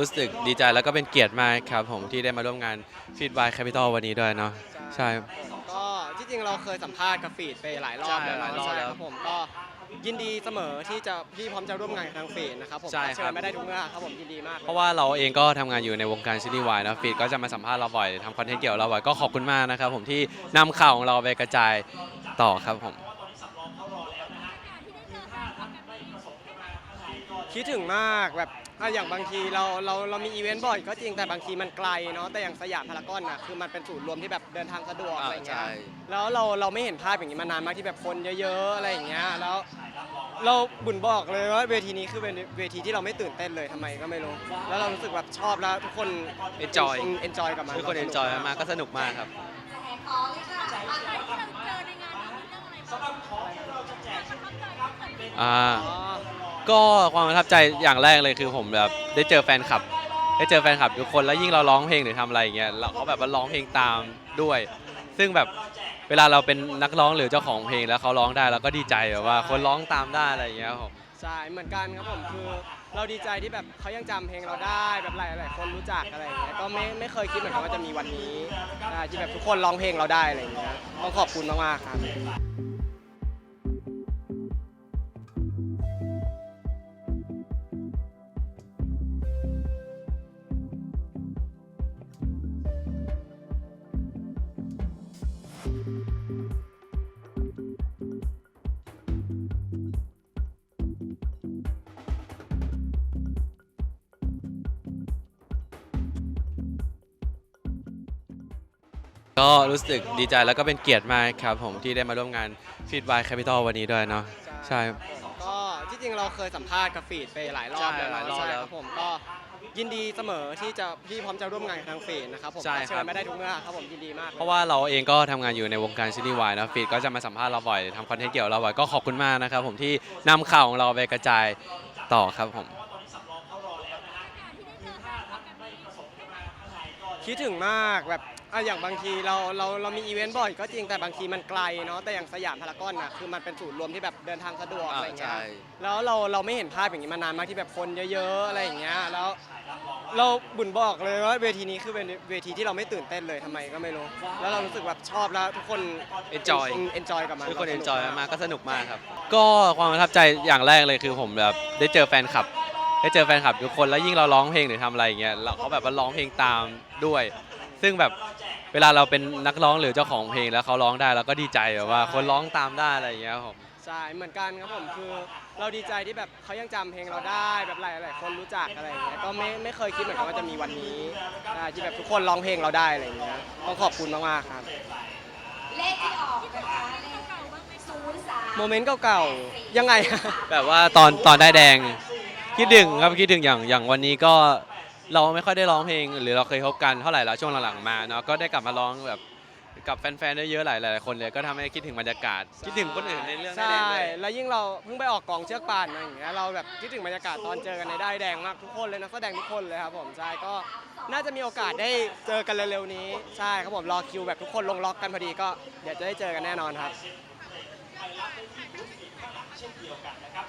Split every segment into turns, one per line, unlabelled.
รู้สึกดีใจแล้วก็เป็นเกียรติมากครับผมที่ได้มาร่วมงานฟีดบายแคปิตอลวันนี้ด้วยเนาะใช่
ก็ที่จริงเราเคยสัมภาษณ์กับฟีดไปหลายรอบ
ใช่
แล้ว
หลายรอบ
ใช่
แล้ว
ครับผมก็ยินดีเสมอที่จะที่พร้อมจะร่วมงานกับทางฟีดนะครับผม
ใช่
ก็เชิ
ครั
ญ
บ
ไม่ได้ทุกเมื่อครับผมยินดีมาก
เพราะว่าเราเองก็ทำงานอยู่ในวงการซีรีส์วายนะฟีดก็จะมาสัมภาษณ์เราบ่อยทำคอนเทนต์เกี่ยวกับเราบ่อยก็ขอบคุณมากนะครับผมที่นำข่าวของเราไปกระจายต่อครับผม
คิดถึงมากแบบอะอย่างบางทีเราเราเรามีอีเวนต์บ่อยก็จริงแต่บางทีมันไกลเนาะแต่อย่างสยามพารากอนอะคือมันเป็นศูนย์รวมที่แบบเดินทางสะดวกอะไรอย่างเงี้ยแล้วเราเราไม่เห็นภาพอย่างนี้มานานมากที่แบบคนเยอะๆอะไรอย่างเงี้ยแล้วเราบุญบอกเลยว่าเวทีนี้คือเป็นเวทีที่เราไม่ตื่นเต้นเลยทำไมก็ไม่รู้แล้วเรารู้สึกแบบชอบแล้วทุกคน
Enjoy
เอนจอยกับมัน
ทุกคนเอนจอยมากๆก็สนุกมากครับอ่า
อ๋อ
ก็ ก็ความประทับใจอย่างแรกเลยคือผมแบบได้เจอแฟนคลับ ได้เจอแฟนคลับทุกคนแล้วยิ่งเราร้องเพลงหรือทำอะไรอย่างเงี้ยเราเขาแบบว่าร้องเพลงตามด้วย ซึ่งแบบเวลาเราเป็นนักร้องหรือเจ้าของเพลงแล้วเขาร้องได้เราก็ดีใจแบบว่าคนร้องตามได้อะไรอย่างเงี้ยครับผม
ใช่เหมือนกันครับผมคือเราดีใจที่แบบเขายังจำเพลงเราได้แบบหลายหลายๆคนรู้จักอะไรอย่างเงี้ยก็ไม่ไม่เคยคิดเหมือนกันว่าจะมีวันนี้ใช่ที่แบบทุกคนร้องเพลงเราได้อะไรอย่างเงี้ยต้องขอบคุณมากๆครับ
ก็รู้สึกดีใจแล้วก็เป็นเกียรติมากครับผมที่ได้มาร่วมงานฟีดบายแคปิตอลวันนี้ด้วยเนาะใช่
ก็ที่จริงเราเคยสัมภาษณ์กับฟีดไปหลายรอบ
ใช่
แล้ว
หลายรอบ
ใช่
แล้ว
ครับผมก็ยินดีเสมอที่จะที่พร้อมจะร่วมงานกับทางฟีดนะครับผม
ใช่
ก็เชิ
ครั
ญ
บ
ไม่ได้ทุกเมื่อครับผมยินดีมาก
เพราะว่าเราเองก็ทำงานอยู่ในวงการซีรีส์วายนะฟีดก็จะมาสัมภาษณ์เราบ่อยทำคอนเทนต์เกี่ยวกับเราบ่อยก็ขอบคุณมากนะครับผมที่นำข่าวของเราไปกระจายต่อครับผม
คิดถึงมากแบบอะอย่างบางทีเราเราเรามีอีเวนต์บ่อยก็จริงแต่บางทีมันไกลเนาะแต่อย่างสยามพารากอนอะคือมันเป็นศูนย์รวมที่แบบเดินทางสะดวกอะไรอย่างเงี้ยแล้วเราเราไม่เห็นภาพอย่างนี้มานานมากที่แบบคนเยอะๆอะไรอย่างเงี้ยแล้วเราบุญบอกเลยว่าเวทีนี้คือเป็นเวทีที่เราไม่ตื่นเต้นเลยทำไมก็ไม่รู้แล้วเรารู้สึกแบบชอบแล้วทุกคน
Enjoy
เอนจอยกับมัน
ทุกคนเอนจอยมากๆก็สนุกมากครับ ก็ความประทับใจอย่างแรกเลยคือผมแบบได้เจอแฟนคลับ ได้เจอแฟนคลับทุกคนแล้วยิ่งเราร้องเพลงหรือทำอะไรอย่างเงี้ยเราเขาแบบว่าร้องเพลงตามด้วย ซึ่งแบบเวลาเราเป็นนักร้องหรือเจ้าของเพลงแล้วเขาร้องได้เราก็ดีใจแบบว่าคนร้องตามได้อะไรอย่างเงี้ยครับผม
ใช่เหมือนกันครับผมคือเราดีใจที่แบบเขายังจำเพลงเราได้แบบหลายหลายๆคนรู้จักอะไรอย่างเงี้ยก็ไม่ไม่เคยคิดเหมือนกันว่าจะมีวันนี้ใช่ที่แบบทุกคนร้องเพลงเราได้อะไรอย่างเงี้ยต้องขอบคุณมากๆครับ
เลขที่ออกนะคะเลขศูนย์สาม
โมเมนต์เก่าๆยังไง
แบบว่าตอนตอนได้แดง คิดถึงครับคิดถึงอย่างอย่างวันนี้ก็เราไม่ค่อยได้ร้องเพลง หรือเราเคยพบกันเท่าไหร่แล้วช่วงหลังๆมาเนาะก็ได้กลับมาร้องแบบกับแฟนๆได้เยอะหลายหลายๆคนเลยก็ทำให้คิดถึงบรรยากาศ คิดถึงคนอื่นในเรื่องได้
ใช่
แดงด้วย
แล้วยิ่งเราเพิ่งไปออกกองเชือกป่านมาอย่างเงี้ยเราแบบคิดถึงบรรยากาศตอนเจอกันในได้ายแดงมากทุกคนเลยนักแสดงทุกคนเลยครับผมใช่ก็น่าจะมีโอกาสได้เจอกันเร็วๆนี้ใช่ครับผมรอคิวแบบทุกคนลงล็อกกันพอดีก็เดี๋ยวจะได้เจอกันแน่นอนครับ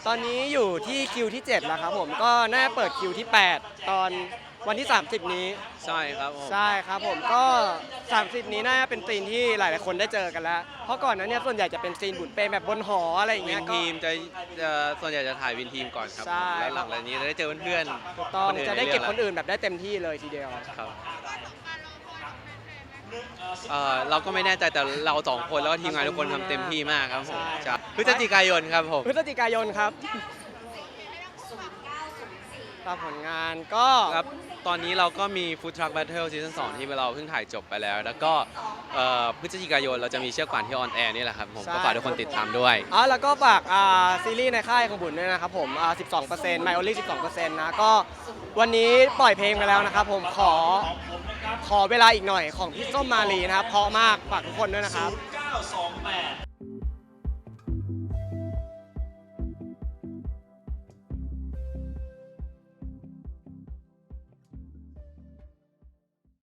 ตอนนี้อยู่ที่คิวที่ 7 แล้วครับผมก็น่าจะเปิดคิวที่ 8 ตอนวันที่ 30 นี้
ใช่ครับผม
ใช่ครับผมก็ 30 นี้น่าจะเป็นซีนที่หลายๆ คนได้เจอกันแล้ว เพราะก่อนนั้นเนี่ยส่วนใหญ่จะเป็นซีนบุญเปรมแบบบนหออะไรอย่าง
วิ
เงี้ย
น
ก็
ทีมจะจะส่วนใหญ่จะถ่ายวินทีมก่อนครับ
ใช่
แล้วหลังจากนี้จะได้เจอเพื่อน
ต้อง
คนอื่น
จะได้เก็บ
ใน
ค
เรื่อง
นอื่นแบบได้เต็มที่เลยทีเดียว
ครับ เอ่อเราก็ไม่แน่ใจแต่เราสองคนแล้วก็ทีมงานทุกคนทำเต็มที่มากครับผม
ใช่
ใช่พฤศจิกายนครับผม
พฤศจิกายนครับ
ศูนย์เก้าศูน ย์สี่
ตามผลงานก็
ครับตอนนี้เราก็มี Food Truck Battle Season 2ที่เราเพิ่งถ่ายจบไปแล้ว แล้วก็เอ่อพฤศจิกายนเราจะมีเชือกป่านที่ออนแอร์นี่แหละครับผมก็ฝากทุกคนติดตามด้วย
อ๋อแล้วก็ฝากอ่าซีรีส์ในค่ายของบุญด้วยนะครับผมอ่า12% My Only 12%นะก็วันนี้ปล่อยเพลงไปแล้วนะครับผมขอขอเวลาอีกหน่อยของพี่ส้มมาลีนะครับเพราะมากฝากทุกคนด้วยนะครับ